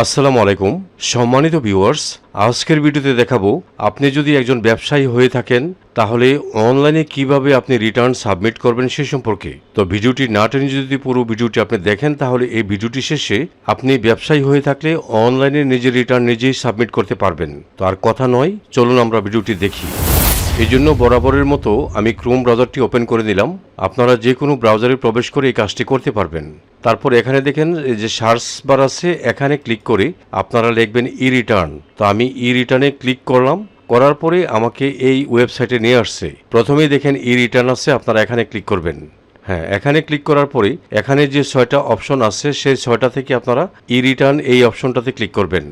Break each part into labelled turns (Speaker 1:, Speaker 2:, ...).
Speaker 1: আসসালামু আলাইকুম। সম্মানিত ভিউয়ার্স, আজকের ভিডিওতে দেখাবো, আপনি যদি একজন ব্যবসায়ী হয়ে থাকেন, তাহলে অনলাইনে কীভাবে আপনি রিটার্ন সাবমিট করবেন সে সম্পর্কে। তো ভিডিওটি না টেনে যদি পুরো ভিডিওটি আপনি দেখেন, তাহলে এই ভিডিওটি শেষে আপনি ব্যবসায়ী হয়ে থাকলে অনলাইনে নিজের রিটার্ন নিজেই সাবমিট করতে পারবেন। তো আর কথা নয়, চলুন আমরা ভিডিওটি দেখি। এই জন্য বরাবরের মতো আমি ক্রোম ব্রাউজারটি ওপেন করে নিলাম আপনারা যে কোনো ব্রাউজারে প্রবেশ করে এই কাজটি করতে পারবেন। তারপর এখানে দেখেন যে সার্চ বার আছে, এখানে ক্লিক করে আপনারা লিখবেন ই রিটার্ন তো আমি ই রিটার্নে ক্লিক করলাম। করার পরে আমাকে এই ওয়েবসাইটে নিয়ে আসছে। প্রথমেই দেখেন ই রিটার্ন আছে, আপনারা এখানে ক্লিক করবেন। হ্যাঁ এখানে ক্লিক করার পরে এখানে যে ছয়টা অপশন আছে, সেই ছয়টা থেকে আপনারা ই রিটার্ন এই অপশনটাতে ক্লিক করবেন।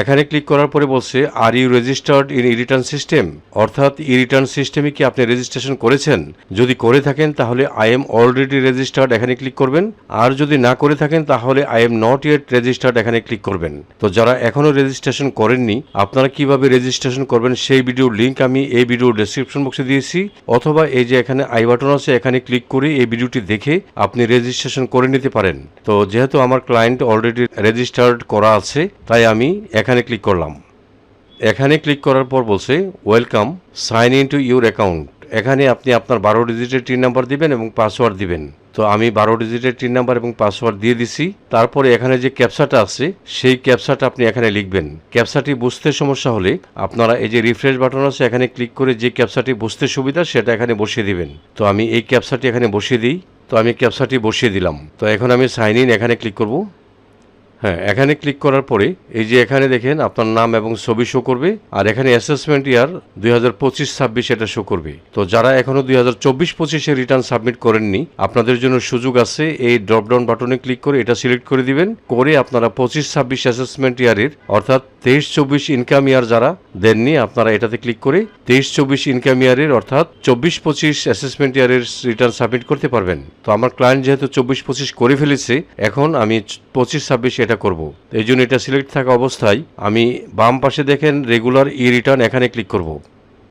Speaker 1: এখানে ক্লিক করার পরে বলছে are you registered in e return system অর্থাৎ ই রিটার্ন সিস্টেমে কি আপনি রেজিস্ট্রেশন করেছেন? যদি করে থাকেন, তাহলে আই এম অলরেডি রেজিস্টার্ড এখানে ক্লিক করবেন। আর যদি না করে থাকেন, তাহলে I am not yet registered এখানে ক্লিক করবেন। তো যারা এখনও রেজিস্ট্রেশন করেননি, আপনারা কীভাবে রেজিস্ট্রেশন করবেন সেই ভিডিওর লিঙ্ক আমি এই ভিডিওর ডেসক্রিপশন বক্সে দিয়েছি। অথবা এই যে এখানে আই বাটন আছে, এখানে ক্লিক করে এই ভিডিওটি দেখে আপনি রেজিস্ট্রেশন করে নিতে পারেন। তো যেহেতু আমার ক্লায়েন্ট অলরেডি রেজিস্টার্ড করা আছে, তাই আমি এখানে ক্লিক করলাম। এখানে ক্লিক করার পর বলছে welcome sign in to your account এখানে আপনি আপনার বারো ডিজিটের টিন নাম্বার দিবেন এবং পাসওয়ার্ড দিবেন। তো আমি বারো ডিজিটের টিন নাম্বার এবং পাসওয়ার্ড দিয়ে দিছি। তারপরে এখানে যে ক্যাপসাটা আছে, সেই ক্যাপসাটা আপনি এখানে লিখবেন। ক্যাপসাটি বুঝতে সমস্যা হলে আপনারা এই যে রিফ্রেশ বাটন আছে, এখানে ক্লিক করে যে ক্যাপসাটি বুঝতে সুবিধা, সেটা এখানে বসিয়ে দিবেন। তো আমি এই ক্যাপসাটি এখানে বসিয়ে দিই। তো আমি ক্যাপসাটি বসিয়ে দিলাম। তো এখন আমি সাইন ইন এখানে ক্লিক করব। হ্যাঁ এখানে ক্লিক করার পরে এই যে এখানে দেখেন আপনার নাম এবং ছবি শো করবে, আর এখানে অ্যাসেসমেন্ট ইয়ার দুই হাজার পঁচিশ ছাব্বিশ এটা শো করবে। তো যারা এখনও দুই হাজার চব্বিশ পঁচিশে রিটার্ন সাবমিট করেননি, আপনাদের জন্য সুযোগ আছে, এই ড্রপডাউন বাটনে ক্লিক করে এটা সিলেক্ট করে দিবেন, করে আপনারা পঁচিশ ছাব্বিশ অ্যাসেসমেন্ট ইয়ারের অর্থাৎ তেইশ চব্বিশ ইনকাম ইয়ার যারা দেননি, আপনারা এটাতে ক্লিক করে তেইশ চব্বিশ ইনকাম ইয়ারের অর্থাৎ চব্বিশ পঁচিশ অ্যাসেসমেন্ট ইয়ারের রিটার্ন সাবমিট করতে পারবেন। তো আমার ক্লায়েন্ট যেহেতু চব্বিশ পঁচিশ করে ফেলেছে, এখন আমি পঁচিশ ছাব্বিশ এটা করব। এই জন্য এটা সিলেক্ট থাকা অবস্থায় আমি বাম পাশে দেখেন রেগুলার ই রিটার্ন এখানে ক্লিক করব।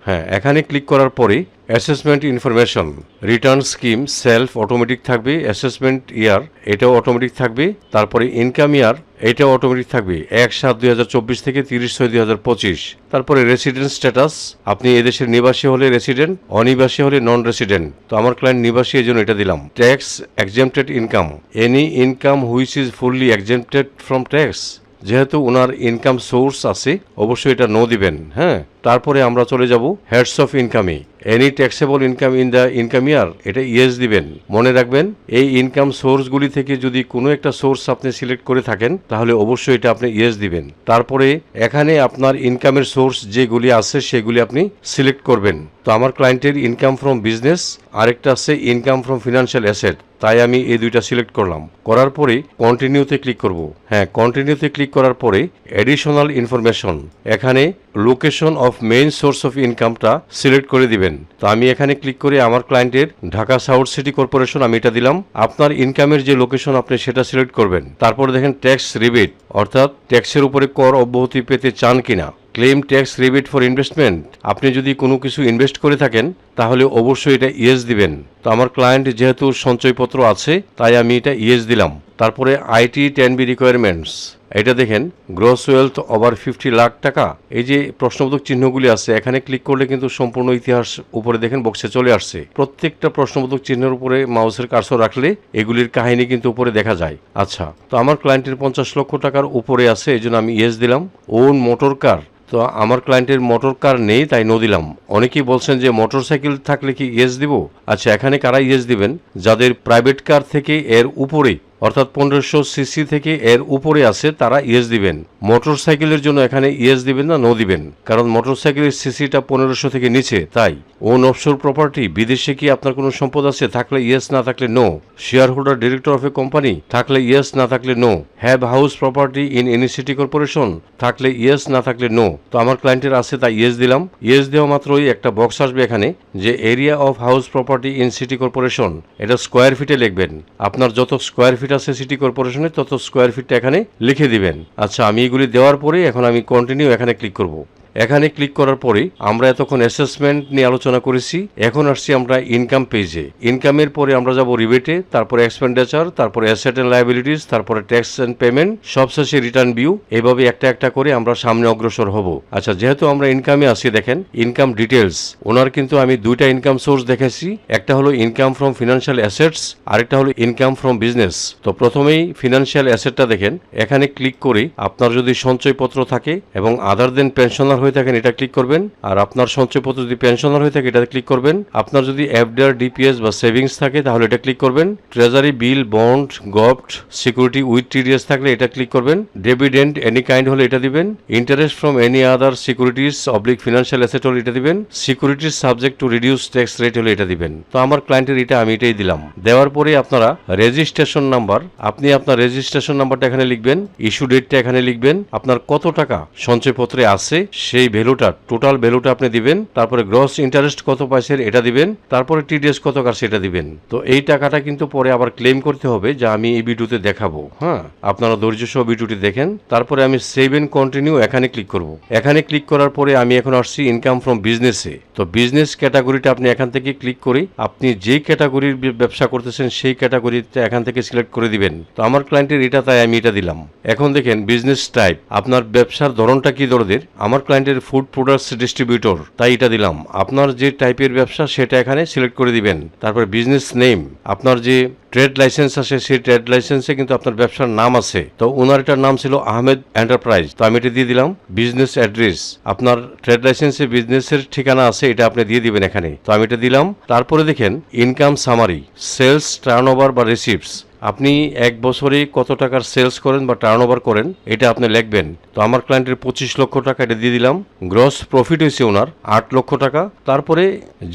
Speaker 1: হ্যাঁ এখানে ক্লিক করার পরে assessment information return scheme self automatic থাকবে অ্যাসেসমেন্ট ইয়ার এটাও অটোমেটিক থাকবে, তারপরে ইনকাম ইয়ার এটাও অটোমেটিক থাকবে, এক সাত দুই চব্বিশ থেকে তিরিশ ছয় দুই পঁচিশ। তারপরে রেসিডেন্ট স্ট্যাটাস আপনি এদেশের নিবাসী হলে রেসিডেন্ট অনিবাসী হলে নন রেসিডেন্ট তো আমার ক্লায়েন্ট নিবাসী, এই এটা দিলাম। Tax exempted income any income which is fully exempted from tax যেহেতু ওনার ইনকাম সোর্স আছে, অবশ্যই এটা নো দিবেন হ্যাঁ? তারপরে আমরা চলে যাব heads of ইনকামে any taxable income in the income year এটা ইয়েস দিবেন। মনে রাখবেন, এই ইনকাম সোর্সগুলি থেকে যদি কোনো একটা সোর্স আপনি সিলেক্ট করে থাকেন, তাহলে অবশ্যই এটা আপনি ইয়েস দিবেন। তারপরে এখানে আপনার ইনকামের সোর্স যেগুলি আছে, সেগুলি আপনি সিলেক্ট করবেন। তো আমার ক্লায়েন্টের ইনকাম ফ্রম বিজনেস আরেকটা আছে ইনকাম ফ্রম ফিনান্সিয়াল অ্যাসেট তাই আমি এই দুইটা সিলেক্ট করলাম। করার পরে কন্টিনিউতে ক্লিক করব। হ্যাঁ কন্টিনিউতে ক্লিক করার পরে অ্যাডিশনাল ইনফরমেশন এখানে location of main source of ইনকামটা সিলেক্ট করে দিবেন। তো আমি এখানে ক্লিক করে আমার ক্লায়েন্টের ঢাকা সাউথ সিটি কর্পোরেশন আমি এটা দিলাম। আপনার ইনকামের যে লোকেশন আপনি সেটা সিলেক্ট করবেন। তারপরে দেখেন ট্যাক্স রিবিট অর্থাৎ ট্যাক্সের উপরে কর অব্যাহতি পেতে চান কিনা। Claim tax rebate for investment আপনি যদি কোনো কিছু ইনভেস্ট করে থাকেন, তাহলে অবশ্যই এটা ইয়েস দিবেন। তো আমার ক্লায়েন্ট যেহেতু সঞ্চয়পত্র আছে, তাই আমি এটা ইয়েস দিলাম। তারপরে আইটি টেন বি রিকোয়ারমেন্টস এটা দেখেন gross wealth over fifty lakh টাকা। এই যে প্রশ্নবোধক চিহ্নগুলি আছে, এখানে ক্লিক করলে কিন্তু সম্পূর্ণ ইতিহাস উপরে দেখেন বক্সে চলে আসছে। প্রত্যেকটা প্রশ্নবোধক চিহ্নের উপরে মাউসের কার্সর রাখলে এগুলির কাহিনী কিন্তু উপরে দেখা যায়। আচ্ছা তো আমার ক্লায়েন্টের পঞ্চাশ লক্ষ টাকার উপরে আছে, এই জন্য আমি ইয়েস দিলাম। ওন মোটর কার তো আমার ক্লায়েন্টের মোটর কার নেই, তাই নো দিলাম। অনেকেই বলছেন যে মোটর সাইকেল থাকলে কি ইয়েস দিব? আচ্ছা এখানে কারা ইয়েস দিবেন? যাদের প্রাইভেট কার থেকে এর উপরে অর্থাৎ পনেরোশো সিসি থেকে এর উপরে আছে, তারা ইয়েস দিবেন। মোটর সাইকেলের জন্য এখানে ইয়েস দিবেন না, নো দিবেন। কারণ মোটর সাইকেলের সিসিটা পনেরোশো থেকে নিচে, তাই। ওন অফশোর প্রপার্টি, বিদেশে কি আপনার কোনো সম্পদ আছে? থাকলে ইয়েস, না থাকলে no. Share holder director of a company, থাকলে ইয়েস, না থাকলে no. Have house property in any city corporation, থাকলে ইয়েস, না থাকলে নো। তো আমার ক্লায়েন্টের আছে, তাই ইয়েস দিলাম। ইয়েস দেওয়া মাত্রই একটা বক্স আসবে এখানে, যে area of house property in city corporation, এটা স্কোয়ার ফিটে লিখবেন। আপনার যত স্কোয়ার ফিট আছে সিটি কর্পোরেশনে তত স্কোয়ার ফিটটা এখানে লিখে দিবেন। আচ্ছা আমি এগুলি দেওয়ার পরে এখন আমি কন্টিনিউ এখানে ক্লিক করব। এখানে ক্লিক করার পরে আমরা এতক্ষণ অ্যাসেসমেন্ট নিয়ে আলোচনা করেছি। এখন আসছি আমরা ইনকাম পেজে ইনকামের পরে আমরা যাব রিবেটে তারপরে এক্সপেন্ডিচার তারপরে অ্যাসেট অ্যান্ড লাইবিলিটিস তারপরে ট্যাক্স অ্যান্ড পেমেন্ট সবশেষে রিটার্ন ভিউ এভাবে একটা একটা করে আমরা সামনে অগ্রসর হব। আচ্ছা যেহেতু আমরা ইনকামে আসি দেখেন ইনকাম ডিটেলস ওনার কিন্তু আমি দুইটা ইনকাম সোর্স দেখেছি। একটা হলো ইনকাম ফ্রম ফিনান্সিয়াল অ্যাসেটস আরেকটা হলো ইনকাম ফ্রম বিজনেস তো প্রথমেই ফিনান্সিয়াল অ্যাসেটটা দেখেন। এখানে ক্লিক করে আপনার যদি সঞ্চয়পত্র থাকে এবং আদার দেন পেনশনার হয়ে থাকেন, এটা ক্লিক করবেন। আর আপনার সঞ্চয়পত্র যদি পেনশনার হয়ে থাকে এটা ক্লিক করবেন। আপনার যদি এফডিআর ডিপিএস বা সেভিংস থাকে, তাহলে এটা ক্লিক করবেন। Treasury bill bond govt security with TDS থাকলে এটা ক্লিক করবেন। ডেভিডেন্ট এনি কাইন্ড হলে এটা দিবেন। Interest from any other securities oblique financial asset হলে এটা দিবেন। Securities subject to reduce tax rate হলে এটা দিবেন। তো আমার ক্লায়েন্টের এটা আমি এটাই দিলাম। দেওয়ার পরে আপনারা রেজিস্ট্রেশন নাম্বার আপনি আপনার রেজিস্ট্রেশন নাম্বারটা এখানে লিখবেন ইস্যু ডেটটা এখানে লিখবেন। আপনার কত টাকা সঞ্চয়পত্রে আছে সেই ভ্যালুটা টোটাল ভ্যালুটা আপনি দিবেন, তারপরে গ্রস ইন্টারেস্ট কত পাইছেন এটা দিবেন, তারপরে টিডিএস কত কার সেটা দিবেন। তো এই টাকাটা কিন্তু পরে আবার ক্লেম করতে হবে যা আমি এই ভিডিওতে দেখাবো হ্যাঁ? আপনারা ধৈর্য সহ ভিডিওটি দেখেন, তারপরে আমি সেভ এন্ড কন্টিনিউ এখানে ক্লিক করব। এখানে ক্লিক করার পরে আমি এখন আসছি ইনকাম ফ্রম বিজনেসে তো বিজনেস ক্যাটাগরিটা আপনি এখান থেকে ক্লিক করে আপনি যে ক্যাটাগরির ব্যবসা করতেছেন, সেই ক্যাটাগরিতে এখান থেকে সিলেক্ট করে দিবেন। তো আমার ক্লায়েন্টের এটা তাই আমি এটা দিলাম। এখন দেখেন বিজনেস টাইপ আপনার ব্যবসার ধরনটা কি ধরনের আমার ক্লায়েন্টের ফুড প্রোডাক্টস ডিস্ট্রিবিউটর। তাই এটা দিলাম। আপনার যে টাইপের ব্যবসা, সেটা এখানে সিলেক্ট করে দিবেন। তারপর বিজনেস নেম আপনার যে ট্রেড লাইসেন্স আছে, সেই ট্রেড লাইসেন্সে কিন্তু আপনার ব্যবসার নাম আছে। তো ওনার এটার নাম ছিল আহমেদ এন্টারপ্রাইজ তো আমি এটা দিয়ে দিলাম। বিজনেস অ্যাড্রেস আপনার ট্রেড লাইসেন্সে বিজনেসের ঠিকানা আছে, এটা আপনি দিয়ে দিবেন এখানে। তো আমি এটা দিলাম। তারপরে দেখেন ইনকাম সামারি সেলস টার্ন বা রিসিপ্টস আপনি এক বছরে কত টাকার সেলস করেন বা টার্ন করেন, এটা আপনি লিখবেন। তো আমার ক্লায়েন্টের পঁচিশ লক্ষ টাকা এটা দিয়ে দিলাম। গ্রস প্রফিট হয়েছে ওনার আট লক্ষ টাকা। তারপরে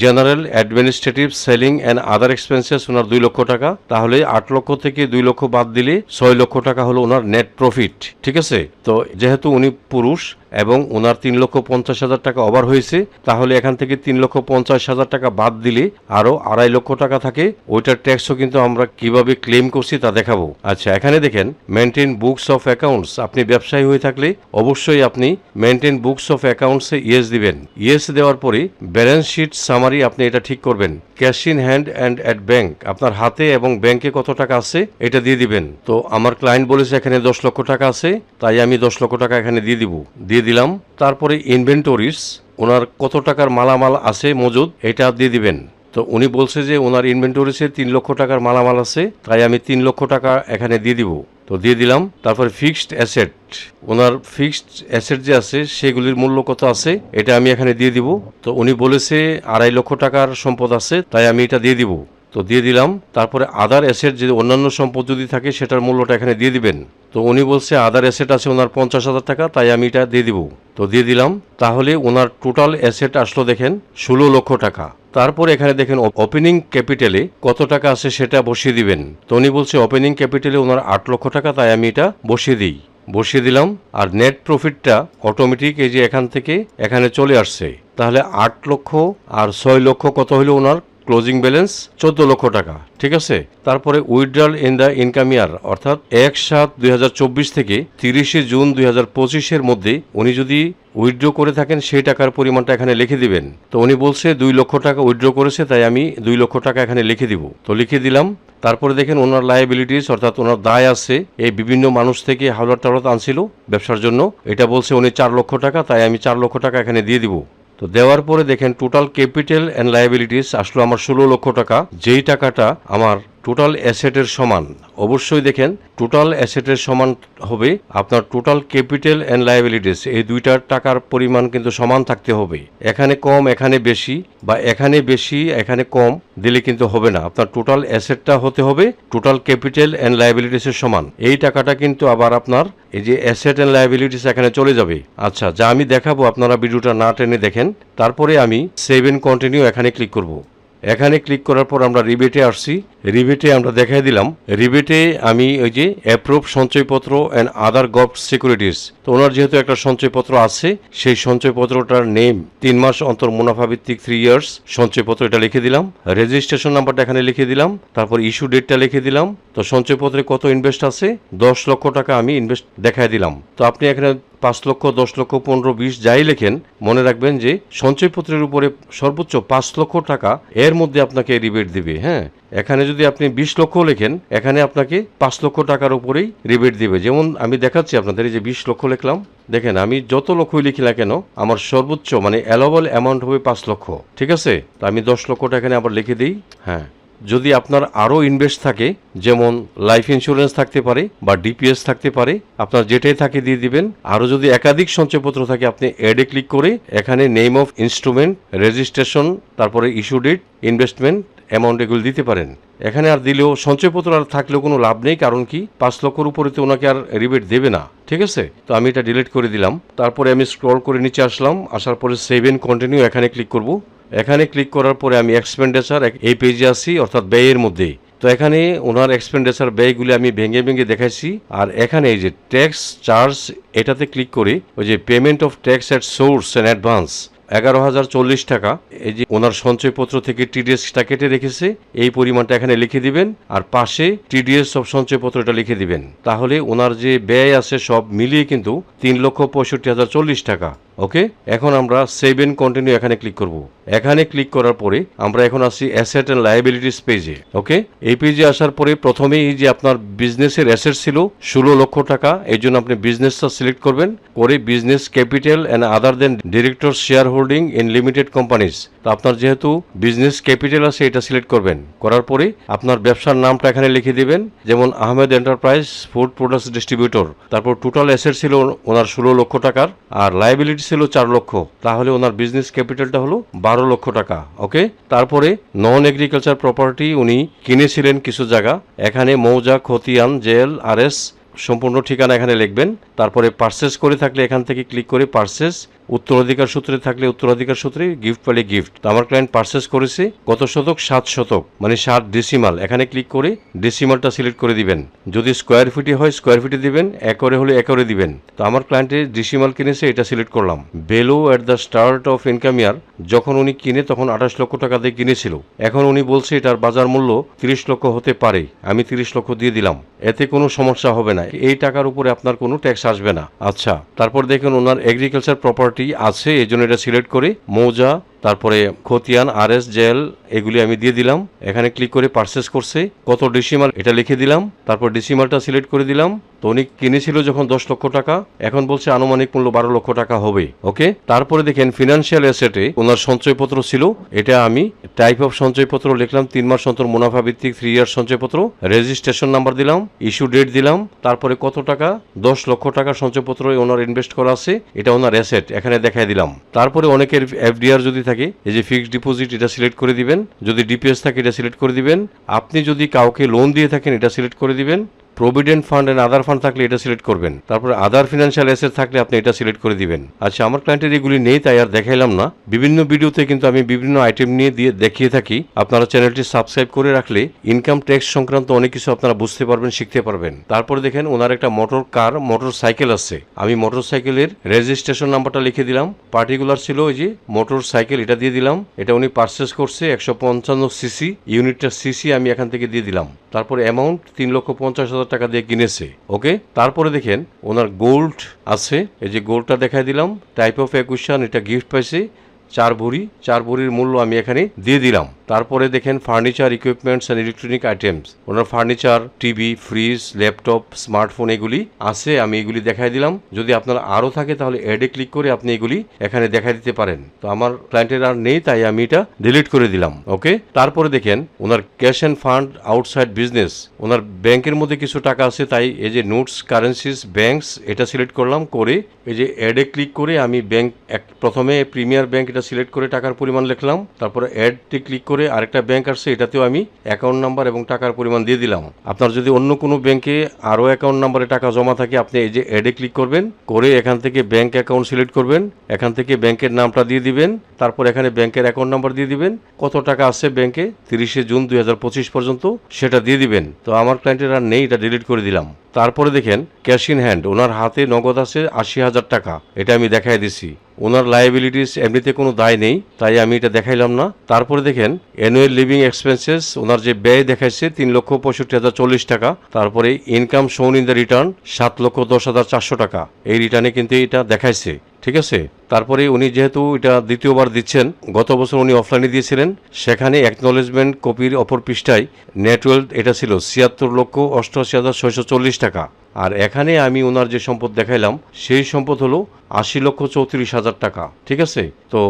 Speaker 1: general administrative selling and other expenses ওনার দুই লক্ষ টাকা। তাহলে আট লক্ষ থেকে দুই লক্ষ বাদ দিলে ছয় লক্ষ টাকা হলো ওনার নেট প্রফিট ঠিক আছে? তো যেহেতু উনি পুরুষ এবং ওনার তিন লক্ষ পঞ্চাশ হাজার টাকা ওভার হয়েছে, তাহলে এখান থেকে তিন লক্ষ পঞ্চাশ হাজার টাকা বাদ দিলে আরও আড়াই লক্ষ টাকা থাকে। ওইটার ট্যাক্সও কিন্তু আমরা কীভাবে ক্লেম করছি তা দেখাবো। আচ্ছা এখানে দেখেন মেনটেন বুকস অফ অ্যাকাউন্টস আপনি ব্যবসায়ী হয়ে থাকলে অবশ্যই আপনি মেনটেন বুকস অফ অ্যাকাউন্টসে ইয়েস দিবেন। ইয়েস দেওয়ার পরে ব্যালেন্স শিট সামারি আপনি এটা ঠিক করবেন। Cash in hand and at bank আপনার হাতে এবং ব্যাংকে কত টাকা আছে এটা দিয়ে দিবেন। তো আমার ক্লায়েন্ট বলেছে এখানে দশ লক্ষ টাকা আছে, তাই আমি দশ লক্ষ টাকা এখানে দিয়ে দিব। দিয়ে দিলাম। তারপরে ইনভেন্টরিস ওনার কত টাকার মালামাল আছে মজুদ, এটা দিয়ে দিবেন। তো উনি বলছে যে ওনার ইনভেন্টরিসে তিন লক্ষ টাকার মালামাল আছে, তাই আমি তিন লক্ষ টাকা এখানে দিয়ে দিব। তো দিয়ে দিলাম, তারপরে ফিক্সড অ্যাসেট ওনার ফিক্সড অ্যাসেট যে আছে, সেগুলির মূল্য কত আছে, এটা আমি এখানে দিয়ে দিব। তো উনি বলেছে আড়াই লক্ষ টাকার সম্পদ আছে, তাই আমি এটা দিয়ে দিব। তো দিয়ে দিলাম। তারপরে আদার অ্যাসেট যদি অন্যান্য সম্পদ যদি থাকে, সেটার মূল্যটা এখানে দিয়ে দিবেন। তো উনি বলছে আদার অ্যাসেট আছে ওনার পঞ্চাশ হাজার টাকা, তাই আমি এটা দিয়ে দিব। তো দিয়ে দিলাম। তাহলে ওনার টোটাল অ্যাসেট আসলো দেখেন ষোলো লক্ষ টাকা। তারপর এখানে দেখেন ওপেনিং ক্যাপিটালে কত টাকা আছে সেটা বসিয়ে দিবেন। তো উনি বলছে ওপেনিং ক্যাপিটালে ওনার আট লক্ষ টাকা, তাই আমি এটা বসিয়ে দিই। বসিয়ে দিলাম। আর নেট প্রফিটটা অটোমেটিক এই যে এখান থেকে এখানে চলে আসছে। তাহলে আট লক্ষ আর ছয় লক্ষ কত হলো ওনার? ক্লোজিং ব্যালেন্স চোদ্দ লক্ষ টাকা, ঠিক আছে? তারপরে withdrawal in the income year অর্থাৎ এক সাত দুই থেকে তিরিশে জুন দুই পঁচিশের মধ্যে উনি যদি উইথড্র করে থাকেন, সেই টাকার পরিমাণটা এখানে লিখে দিবেন। তো উনি বলছে দুই লক্ষ টাকা উইথড্র করেছে, তাই আমি দুই লক্ষ টাকা এখানে লিখে দিব। তো লিখে দিলাম। তারপরে দেখেন ওনার লাইবিলিটিস অর্থাৎ ওনার দায় আছে, এই বিভিন্ন মানুষ থেকে হাওলাত টাওলাত আনছিল ব্যবসার জন্য। এটা বলছে উনি চার লক্ষ টাকা, তাই আমি চার লক্ষ টাকা এখানে দিয়ে দিব। তো দেওয়ার পরে দেখেন টোটাল ক্যাপিটাল অ্যান্ড লাইবিলিটিস আসলো আমার ষোলো লক্ষ টাকা। যেই টাকাটা আমার টোটাল অ্যাসেটের সমান। অবশ্যই দেখেন টোটাল অ্যাসেটের সমান হবে আপনার টোটাল ক্যাপিটাল অ্যান্ড লাইবিলিটিস এই দুইটার টাকার পরিমাণ কিন্তু সমান থাকতে হবে। এখানে কম, এখানে বেশি বা এখানে বেশি, এখানে কম দিলে কিন্তু হবে না। আপনার টোটাল অ্যাসেটটা হতে হবে টোটাল ক্যাপিটাল অ্যান্ড লাইবিলিটিসের সমান। এই টাকাটা কিন্তু আবার আপনার এই যে অ্যাসেট অ্যান্ড লাইবিলিটিস এখানে চলে যাবে। আচ্ছা যা আমি দেখাবো আপনারা ভিডিওটা না টেনে দেখেন। তারপরে আমি সেভ এন্ড কন্টিনিউ এখানে ক্লিক করব। এখানে ক্লিক করার পর আমরা রিবেটে আসছি। রিবেটে আমরা দেখাই দিলাম। রিবেটে আমি ওই যে অ্যাপ্রুভ সঞ্চয়পত্র অ্যান্ড আদার গভ সিকিউরিটিস তো ওনার যেহেতু একটা সঞ্চয়পত্র আছে, সেই সঞ্চয়পত্রটার নেম তিন মাস অন্তর মুনাফা ভিত্তিক থ্রি ইয়ার্স সঞ্চয়পত্র এটা লিখে দিলাম। রেজিস্ট্রেশন নাম্বারটা এখানে লিখে দিলাম। তারপর ইস্যু ডেটটা লিখে দিলাম। তো সঞ্চয়পত্রে কত ইনভেস্ট আছে? দশ লক্ষ টাকা আমি ইনভেস্ট দেখাই দিলাম। তো আপনি এখানে পাঁচ লক্ষ, দশ লক্ষ, পনেরো, বিশ যাই লেখেন, মনে রাখবেন যে সঞ্চয়পত্রের উপরে সর্বোচ্চ পাঁচ লক্ষ টাকা এর মধ্যে আপনাকে রিবেট দিবে হ্যাঁ? এখানে যদি আপনি বিশ লক্ষ লেখেন, এখানে আপনাকে পাঁচ লক্ষ টাকার উপরেই রিবেট দিবে। যেমন আমি দেখাচ্ছি আপনাদের এই যে বিশ লক্ষ লিখলাম, দেখেন আমি যত লক্ষই লিখি না কেন, আমার সর্বোচ্চ মানে অ্যালোবল অ্যামাউন্ট হবে পাঁচ লক্ষ, ঠিক আছে? তো আমি দশ লক্ষটা এখানে আবার লিখে দিই হ্যাঁ। যদি আপনার আরও ইনভেস্ট থাকে, যেমন লাইফ ইন্স্যুরেন্স থাকতে পারে বা ডিপিএস থাকতে পারে, আপনার যেটাই থাকে দিয়ে দিবেন। আরও যদি একাধিক সঞ্চয়পত্র থাকে, আপনি অ্যাডে ক্লিক করে এখানে নেম অফ ইনস্ট্রুমেন্ট রেজিস্ট্রেশন তারপরে ইস্যু ডেট ইনভেস্টমেন্ট অ্যামাউন্ট এগুলো দিতে পারেন। এখানে আর দিলেও সঞ্চয়পত্র আর থাকলেও কোনো লাভ নেই, কারণ কি? পাঁচ লক্ষর উপরে তো ওনাকে আর রিবেট দেবে না, ঠিক আছে? তো আমি এটা ডিলিট করে দিলাম। তারপরে আমি স্ক্রল করে নিচে আসলাম, আসার পরে সেভ কন্টিনিউ এখানে ক্লিক করব। এখানে ক্লিক করার পরে আমি এক্সপেন্ডিচার এই পেজে আসি, অর্থাৎ ব্যয়ের মধ্যেই তো এখানে ওনার এক্সপেন্ডিচার ব্যয়গুলি আমি ভেঙে ভেঙে দেখাইছি, আর এখানে এই যে ট্যাক্স চার্জ এটাতে ক্লিক করে ওই যে payment of tax at source and advance এগারো হাজার চল্লিশ টাকা। এই যে ওনার সঞ্চয়পত্র থেকে টিডিএসটা কেটে রেখেছে, এই পরিমাণটা এখানে লিখে দিবেন, আর পাশে টিডিএস সব সঞ্চয়পত্রটা লিখে দিবেন। তাহলে ওনার যে ব্যয় আছে সব মিলিয়ে কিন্তু তিন লক্ষ পঁয়ষট্টি হাজার চল্লিশ টাকা। ওকে এখন আমরা সেভ এন্ড কন্টিনিউ এখানে ক্লিক করব। এখানে ক্লিক করার পরে আমরা এখন আসি অ্যাসেট অ্যান্ড লাইবিলিটিস পেজে ওকে এই পেজে আসার পরে প্রথমেই এই যে আপনার বিজনেসের অ্যাসেট ছিল, ষোলো লক্ষ টাকা, এই জন্য আপনি বিজনেসটা সিলেক্ট করবেন। করে business capital and other than director share holding in limited companies তো আপনার যেহেতু বিজনেস ক্যাপিটাল আছে, এটা সিলেক্ট করবেন। করার পরে আপনার ব্যবসার নামটা এখানে লিখে দিবেন। যেমন Ahmed enterprise food products distributor তারপর টোটাল অ্যাসেট ছিল ওনার ষোলো লক্ষ টাকার আর লাইবিলিটি ছিল চার লক্ষ। তাহলে ওনার বিজনেস ক্যাপিটালটা হলো বারো লক্ষ টাকা। ওকে? তারপরে নন এগ্রিকালচার প্রপার্টি উনি কিনেছিলেন কিছু জায়গা। এখানে মৌজা, খতিয়ান, জেল আর এস সম্পূর্ণ ঠিকানা এখানে লিখবেন। তারপরে পার্সেস করে থাকলে এখান থেকে ক্লিক করে পার্সেস উত্তরাধিকার সূত্রে থাকলে উত্তরাধিকার সূত্রে গিফট পেলে গিফট তো আমার ক্লায়েন্ট পার্সেস করেছে কত শতক সাত শতক মানে সাত ডেসিমাল এখানে ক্লিক করে ডেসিমালটা সিলেক্ট করে দিবেন। যদি স্কোয়ার ফিটে হয় স্কোয়ার ফিটে দিবেন, একরে হলে একরে দিবেন। তো আমার ক্লায়েন্টের ডেসিমাল কিনেছে, এটা সিলেক্ট করলাম। Below at the start of income year যখন উনি কিনে, তখন আঠাশ লক্ষ টাকা দিয়ে কিনেছিল। এখন উনি বলছে, এটার বাজার মূল্য তিরিশ লক্ষ হতে পারে। আমি তিরিশ লক্ষ দিয়ে দিলাম। এতে কোনো সমস্যা হবে না। এই টাকার উপরে আপনার কোনো ট্যাক্স আসবে না। আচ্ছা তারপর দেখুন ওনার এগ্রিকালচার প্রপার্টি আছে এজন্য জন্য এটা সিলেক্ট করে। মৌজা তারপরে খতিয়ান আর এস জেল, এগুলি আমি দিয়ে দিলাম। এখানে ক্লিক করে পারচেস করছে। কত ডিসিমাল এটা লিখে দিলাম। তারপর ডিসিমালটা সিলেক্ট করে দিলাম। তো উনি কিনেছিল যখন দশ লক্ষ টাকা। এখন বলছে আনুমানিক মূল্য বারো লক্ষ টাকা হবে। ওকে? তারপরে দেখেন ফিনান্সিয়াল অ্যাসেটে ওনার সঞ্চয়পত্র ছিল। এটা আমি টাইপ অফ সঞ্চয়পত্র লিখলাম। তিন মাস অন্তর মুনাফা ভিত্তিক থ্রি ইয়ার সঞ্চয়পত্র। রেজিস্ট্রেশন নাম্বার দিলাম। ইস্যু ডেট দিলাম। তারপরে কত টাকা? দশ লক্ষ টাকা সঞ্চয়পত্র ওনার ইনভেস্ট করা আছে। এটা ওনার অ্যাসেট এখানে দেখাই দিলাম। তারপরে অনেকের এফডিআর যদি থাকে এই যে ফিক্সড ডিপোজিট এটা সিলেক্ট করে দিবেন। যদি ডিপিএস থাকে, এটা সিলেক্ট করে দিবেন। আপনি যদি কাউকে লোন দিয়ে থাকেন, এটা সিলেক্ট করে দিবেন। Provident fund and other fund থাকলে এটা সিলেক্ট করবেন। তারপরে আদার ফিনান্সিয়াল অ্যাসেট থাকলে আপনি এটা সিলেক্ট করে দিবেন। আচ্ছা আমার ক্লায়েন্টের এগুলি নেই, তাই আর দেখাইলাম না। বিভিন্ন ভিডিওতে কিন্তু আমি বিভিন্ন আইটেম নিয়ে দিয়ে দেখিয়ে থাকি। আপনারা চ্যানেলটি সাবস্ক্রাইব করে রাখলে ইনকাম ট্যাক্স সংক্রান্ত অনেক কিছু আপনারা বুঝতে পারবেন, শিখতে পারবেন। তারপরে দেখেন, ওনার একটা মোটর কার মোটর সাইকেল আছে। আমি মোটর সাইকেলের রেজিস্ট্রেশন নাম্বারটা লিখে দিলাম। পার্টিকুলার ছিল ওই যে মোটর সাইকেল এটা দিয়ে দিলাম। এটা উনি পারচেস করছে একশো পঞ্চান্ন সিসি ইউনিটটা সিসি আমি এখান থেকে দিয়ে দিলাম। তারপরে অ্যামাউন্ট তিন লক্ষ পঞ্চাশ হাজার টাকা দিয়ে কিনেছে, ওকে? তারপরে দেখেন, ওনার গোল্ড আছে। এই যে গোল্ডটা দেখাই দিলাম টাইপ অফ একুশন এটা গিফট পাইছে, চার ভরি, চার ভরির মূল্য আমি এখানে দিয়ে দিলাম। তারপরে দেখেন furniture equipments and electronic items owner furniture, TV fridge laptop smartphone এগুলি আছে, আমি এগুলি দেখাই দিলাম। যদি আপনার আরও থাকে তাহলে অ্যাডে ক্লিক করে আপনি এগুলি এখানে দেখাই দিতে পারেন। তো আমার ক্লায়েন্টের আর নেই, তাই আমি এটা ডিলিট করে দিলাম ওকে তারপরে দেখেন ওনার cash and fund outside business ওনার ব্যাংকের মধ্যে কিছু টাকা আছে, তাই এই যে নোটস কারেন্সিস ব্যাংকস এটা সিলেক্ট করলাম, করে এই যে অ্যাডে ক্লিক করে আমি ব্যাংক এক প্রথমে প্রিমিয়ার ব্যাংক এটা সিলেক্ট করে টাকার পরিমাণ লিখলাম। তারপরে অ্যাডটি ক্লিক করে আরেকটা ব্যাংক আসছে, এটাতেও আমি অ্যাকাউন্ট নাম্বার এবং টাকার পরিমাণ দিয়ে দিলাম। আপনার যদি অন্য কোনো ব্যাংকে আরও অ্যাকাউন্ট নাম্বারে টাকা জমা থাকে, আপনি এই যে অ্যাডে ক্লিক করবেন, করে এখান থেকে ব্যাংক অ্যাকাউন্ট সিলেক্ট করবেন, এখান থেকে ব্যাংকের নামটা দিয়ে দিবেন, তারপর এখানে ব্যাংকের অ্যাকাউন্ট নাম্বার দিয়ে দিবেন, কত টাকা আছে ব্যাংকে তিরিশে জুন দুই হাজার পঁচিশ পর্যন্ত সেটা দিয়ে দিবেন। তো আমার ক্লায়েন্টের আর নেই, এটা ডিলিট করে দিলাম। তারপরে দেখেন ক্যাশ ইন হ্যান্ড ওনার হাতে নগদ আছে আশি হাজার টাকা, এটা আমি দেখাই দিছি। ওনার লাইবিলিটিস এমনিতে কোনো দায় নেই, তাই আমি এটা দেখাইলাম না। তারপরে দেখেন অ্যানুয়াল লিভিং এক্সপেন্সেস ওনার যে ব্যয় দেখাইছে তিন লক্ষ পঁয়ষট্টি হাজার চল্লিশ টাকা, তারপরে ইনকাম শোন ইন দ্য রিটার্ন সাত লক্ষ দশ হাজার চারশো টাকা। এই রিটার্নে কিন্তু এটা দেখাইছে। ঠিক আছে। তারপরে উনি যেহেতু এটা দ্বিতীয়বার দিচ্ছেন, গত বছর উনি অফলাইনে দিয়েছিলেন। সেখানে অ্যাকনোলেজমেন্ট কপির অপর পৃষ্ঠায় নেটওয়েলথ এটা ছিল ছিয়াত্তর লক্ষ অষ্টআশি হাজার ছয়শো চল্লিশ টাকা। আর এখানে আমি ওনার যে সম্পদ দেখাইলাম, সেই সম্পদ হলো আশি লক্ষ চৌত্রিশ হাজার টাকা, ঠিক আছে? তো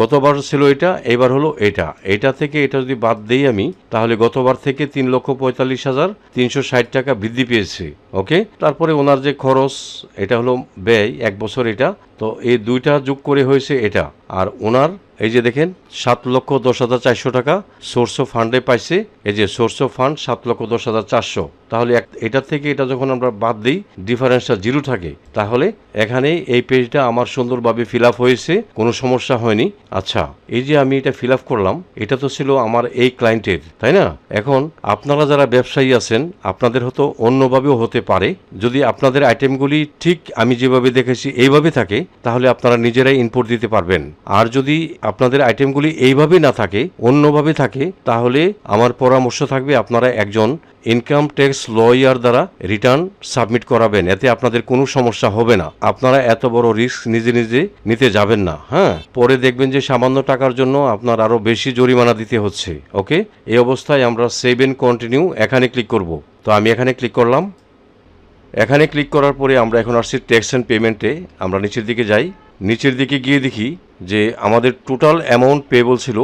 Speaker 1: গতবার ছিল এটা, এবার হলো এটা। এটা থেকে এটা যদি বাদ দেই আমি, তাহলে গতবার থেকে তিন লক্ষ পঁয়তাল্লিশ হাজার তিনশো ষাট টাকা বৃদ্ধি পেয়েছে। ওকে? তারপরে ওনার যে খরচ, এটা হলো ব্যয়, এক বছর এটা। তো এই দুইটা যোগ করে হয়েছে এটা। আর ওনার, এই যে দেখেন, সাত লক্ষ দশ হাজার চারশো টাকা সোর্স অফ ফান্ডে পাইছে। এই যে সোর্স অফ ফান্ড সাত লক্ষ দশ হাজার চারশো। তাহলে এক- এটা থেকে এটা যখন আমরা বাদ দিই ডিফারেন্সটা জিরো থাকে, তাহলে এখানে এই পেজটা আমার সুন্দরভাবে ফিল আপ হয়েছে, কোনো সমস্যা হয়নি। আচ্ছা এই যে আমি এটা ফিল আপ করলাম, এটা তো ছিল আমার এই ক্লায়েন্টের তাই না? এখন আপনারা যারা ব্যবসায়ী আছেন, আপনাদের হয়তো অন্যভাবেও হতে পারে, যদি আপনাদের আইটেমগুলি ঠিক আমি যেভাবে দেখেছি এইভাবে থাকে, তাহলে আপনারা নিজেরাই ইনপুট দিতে পারবেন। আর যদি আপনাদের আইটেমগুলি এইভাবে না থাকে, অন্যভাবে থাকে, তাহলে আমার পরামর্শ থাকবে আপনারা একজন ইনকাম ট্যাক্স লয়ার দ্বারা রিটার্ন সাবমিট করাবেন। এতে আপনাদের কোনো সমস্যা হবে না। আপনারা এত বড় রিস্ক নিজে নিজে নিতে যাবেন না হ্যাঁ? পরে দেখবেন যে সামান্য টাকার জন্য আপনার আরও বেশি জরিমানা দিতে হচ্ছে, ওকে? এই অবস্থায় আমরা সেভ এন্ড কন্টিনিউ এখানে ক্লিক করব। তো আমি এখানে ক্লিক করলাম। এখানে ক্লিক করার পরে আমরা এখন আসছি ট্যাক্স অ্যান্ড পেমেন্টে আমরা নিচের দিকে যাই। নিচের দিকে গিয়ে দেখি যে আমাদের টোটাল অ্যামাউন্ট পেবল ছিল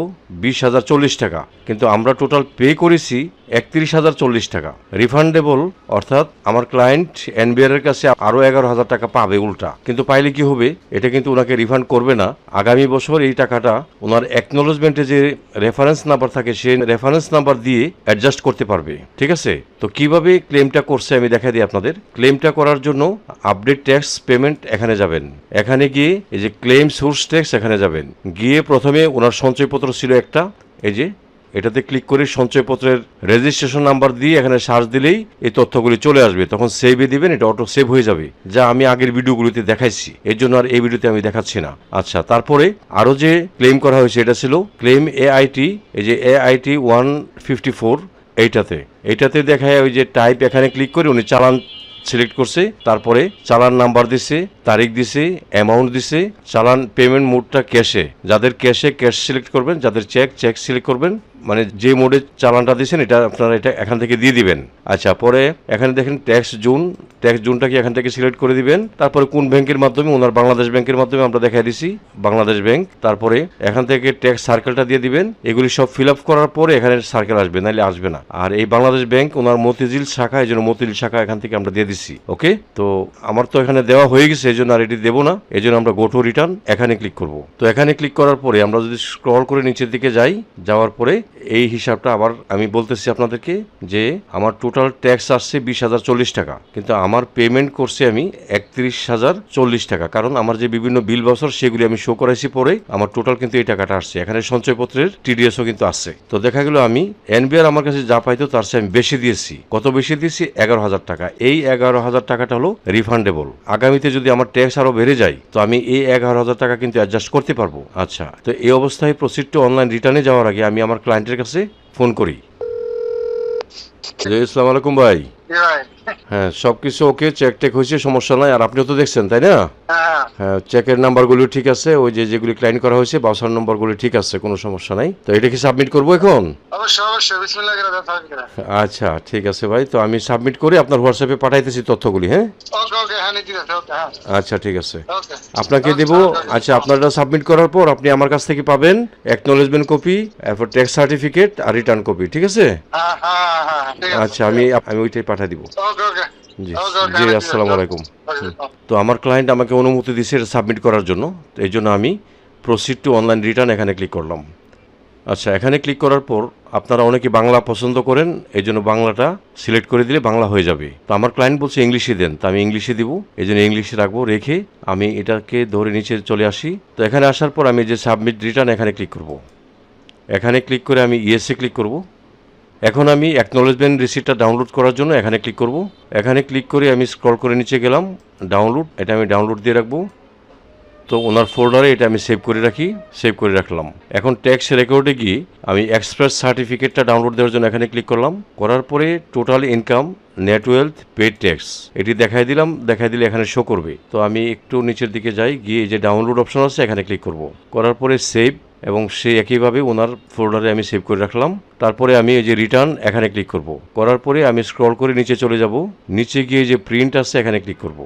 Speaker 1: বিশ হাজার চল্লিশ টাকা, কিন্তু আমরা টোটাল পে করেছি একত্রিশ হাজার চল্লিশ টাকা। রিফান্ডেবল অর্থাৎ আমার ক্লায়েন্ট এনবিআর এর কাছে আরও এগারো হাজার টাকা পাবে উল্টা। কিন্তু পাইলে কি হবে? এটা কিন্তু ওনাকে রিফান্ড করবে না। আগামী বছর এই টাকাটা ওনার অ্যাকনোলজমেন্টে যে রেফারেন্স নাম্বার থাকে সেই রেফারেন্স নাম্বার দিয়ে অ্যাডজাস্ট করতে পারবে। ঠিক আছে? তো কীভাবে ক্লেমটা করছে আমি দেখা দিই আপনাদের। ক্লেমটা করার জন্য আপডেট ট্যাক্স পেমেন্ট এখানে যাবেন। এখানে গিয়ে এই যে ক্লেম সোর্স ট্যাক্স এখানে যাবেন। গিয়ে প্রথমে ওনার সঞ্চয়পত্র ছিল একটা, এই যে, এটাতে ক্লিক করে সঞ্চয়পত্রের রেজিস্ট্রেশন নাম্বার দিয়ে এখানে সার্চ দিলেই এই তথ্যগুলি চলে আসবে। তখন সেভে দিবেন, এটা অটো সেভ হয়ে যাবে। যা আমি আগের ভিডিওগুলিতে দেখাইছি। এর জন্য আর এই ভিডিওতে আমি দেখাচ্ছি না। আচ্ছা তারপরে আরও যে ক্লেম করা হয়েছে, এটা ছিল ক্লেম এআইটি এই যে এআইটি ওয়ান ফিফটি ফোর এইটাতে। এইটাতে দেখায় ওই যে টাইপ এখানে ক্লিক করে উনি চালান সিলেক্ট করছে, তারপরে চালান নাম্বার দিছে, তারিখ দিছে অ্যামাউন্ট দিছে, চালান পেমেন্ট মোডটা ক্যাশে যাদের ক্যাশে ক্যাশ সিলেক্ট করবেন, যাদের চেক চেক সিলেক্ট করবেন মানে যে মোডে চালানটা দিয়েছেন, এটা আপনারা এটা এখান থেকে দিয়ে দিবেন। আচ্ছা পরে এখানে দেখেন ট্যাক্স জুন ট্যাক্স জুনটাকে এখান থেকে সিলেক্ট করে দিবেন। তারপরে কোন ব্যাংকের মাধ্যমে? ওনার বাংলাদেশ ব্যাংকের মাধ্যমে আমরা দেখাই দিছি, বাংলাদেশ ব্যাংক। তারপরে এখান থেকে ট্যাক্স সার্কেলটা দিয়ে দিবেন। এগুলি সব ফিল আপ করার পরে এখানে সার্কেল আসবে, নাহলে আসবে না। আর এই বাংলাদেশ ব্যাংক, ওনার মতিঝিল শাখা, এই জন্য মতিঝিল শাখা এখান থেকে আমরা দিয়ে দিচ্ছি ওকে? তো আমার তো এখানে দেওয়া হয়ে গেছে, এই জন্য আর এটি দেবো না। এই জন্য আমরা গোটো রিটার্ন এখানে ক্লিক করব। তো এখানে ক্লিক করার পরে আমরা যদি স্ক্রল করে নিচের দিকে যাই, যাওয়ার পরে এই হিসাবটা আবার আমি বলতেছি আপনাদেরকে যে আমার টোটাল ট্যাক্স আসছে বিশ হাজার চল্লিশ টাকা, কিন্তু আমার পেমেন্ট করছি আমি একত্রিশ হাজার চল্লিশ টাকা। কারণ আমার যে বিভিন্ন বিল বছর, সেগুলি আমি শো করাইছি পরে আমার টোটাল কিন্তু এই টাকাটা আসছে। এখানে সঞ্চয়পত্রের টিডিএসও কিন্তু আসছে। তো দেখা গেল আমি এনবিআর আমার কাছে যা পাইতো তার চেয়ে আমি বেশি দিয়েছি। কত বেশি দিয়েছি? এগারো হাজার টাকা। এই এগারো হাজার টাকাটা হলো রিফান্ডেবল আগামীতে যদি আমার ট্যাক্স আরও বেড়ে যায়, তো আমি এই এগারো হাজার টাকা কিন্তু অ্যাডজাস্ট করতে পারব। আচ্ছা তো এই অবস্থায় প্রসিড টু অনলাইন রিটার্নে যাওয়ার আগে আমি আমার ক্লায়েন্টের কাছে ফোন করি। আসসালাম আলাইকুম ভাই। হ্যাঁ সবকিছু ওকে চেক টেক হয়েছে সমস্যা নাই আর আপনিও তো দেখছেন তাই না?
Speaker 2: হ্যাঁ।
Speaker 1: হ্যাঁ চেকের নাম্বারগুলো ঠিক আছে ওই যে যেগুলি ক্লাইন করা হয়েছে বাউসার নম্বরগুলি ঠিক আছে কোনো সমস্যা নাই। তো এটা কি সাবমিট করব এখন?
Speaker 2: অবশ্যই অবশ্যই। বিসমিল্লাহ
Speaker 1: আচ্ছা ঠিক আছে ভাই। তো আমি সাবমিট করে আপনার হোয়াটসঅ্যাপে পাঠাইতেছি তথ্যগুলি হ্যাঁ?
Speaker 2: ওকে ওকে হ্যাঁ হ্যাঁ।
Speaker 1: আচ্ছা ঠিক আছে। আপনাকে দেবো আচ্ছা আপনারটা সাবমিট করার পর আপনি আমার কাছ থেকে পাবেন অ্যাকনোলেজমেন্ট কপি এরপর ট্যাক্স সার্টিফিকেট আর রিটার্ন কপি ঠিক আছে?
Speaker 2: হ্যাঁ হ্যাঁ ঠিক আছে।
Speaker 1: আচ্ছা আমি আমি ওইটাই পাঠিয়ে দিব।
Speaker 2: ওকে ওকে।
Speaker 1: জি জি আসসালামু আলাইকুম। তো আমার ক্লায়েন্ট আমাকে অনুমতি দিয়েছে এটা সাবমিট করার জন্য। এই জন্য আমি প্রসিড টু অনলাইন রিটার্ন এখানে ক্লিক করলাম। আচ্ছা এখানে ক্লিক করার পর আপনারা অনেকে বাংলা পছন্দ করেন এই জন্য বাংলাটা সিলেক্ট করে দিলে বাংলা হয়ে যাবে। তো আমার ক্লায়েন্ট বলছে ইংলিশে দেন, তো আমি ইংলিশে দিব এই জন্য ইংলিশে রাখব, রেখে আমি এটাকে ধরে নিচে চলে আসি। তো এখানে আসার পর আমি যে সাবমিট রিটার্ন এখানে ক্লিক করব। এখানে ক্লিক করে আমি ইয়েসে ক্লিক করব। এখন আমি অ্যাকনোলেজমেন্ট রিসিপ্টটা ডাউনলোড করার জন্য এখানে ক্লিক করব। এখানে ক্লিক করে আমি স্ক্রল করে নিচে গেলাম ডাউনলোড এটা আমি ডাউনলোড দিয়ে রাখব। তো ওনার ফোল্ডারে এটা আমি সেভ করে রাখি সেভ করে রাখলাম। এখন ট্যাক্স রেকর্ডে গিয়ে আমি এক্সপ্রেস সার্টিফিকেটটা ডাউনলোড দেওয়ার জন্য এখানে ক্লিক করলাম। করার পরে total income net wealth paid tax এটি দেখাই দিলাম, দেখাই দিলে এখানে শো করবে। তো আমি একটু নিচের দিকে যাই, গিয়ে যে ডাউনলোড অপশন আছে, এখানে ক্লিক করব। করার পরে সেভ এবং সে একইভাবে ওনার ফোল্ডারে আমি সেভ করে রাখলাম। তারপরে আমি এই যে রিটার্ন এখানে ক্লিক করব। করার পরে আমি স্ক্রল করে নিচে চলে যাব। নিচে গিয়ে যে প্রিন্ট আছে, এখানে ক্লিক করব।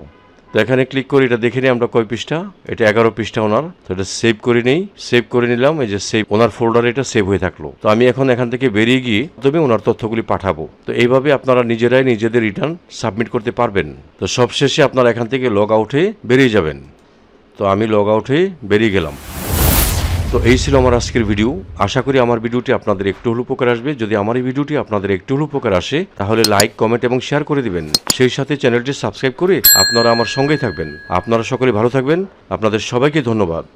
Speaker 1: তো এখানে ক্লিক করি, এটা দেখে নিই আমরা কয় পৃষ্ঠা? এটা এগারো পৃষ্ঠা ওনার। তো এটা সেভ করে নেই। সেভ করে নিলাম, এই যে সেভ ওনার ফোল্ডারে এটা সেভ হয়ে থাকল। তো আমি এখন এখান থেকে বেরিয়ে গিয়ে তবে ওনার তথ্যগুলি পাঠাবো। তো এইভাবে আপনারা নিজেরাই নিজেদের রিটার্ন সাবমিট করতে পারবেন। তো সবশেষে আপনারা এখান থেকে লগ আউটে বেরিয়ে যাবেন। তো আমি লগ আউটে বেরিয়ে গেলাম। তো এই ছিল আমার আজকের ভিডিও। আশা করি আমার ভিডিওটি আপনাদের একটু হলো উপকার আসবে। যদি আমার এই ভিডিওটি আপনাদের একটু হলো উপকার আসে, তাহলে লাইক, কমেন্ট এবং শেয়ার করে দিবেন। সেই সাথে চ্যানেলটি সাবস্ক্রাইব করে আপনারা আমার সঙ্গেই থাকবেন। আপনারা সকলে ভালো থাকবেন। আপনাদের সবাইকে ধন্যবাদ।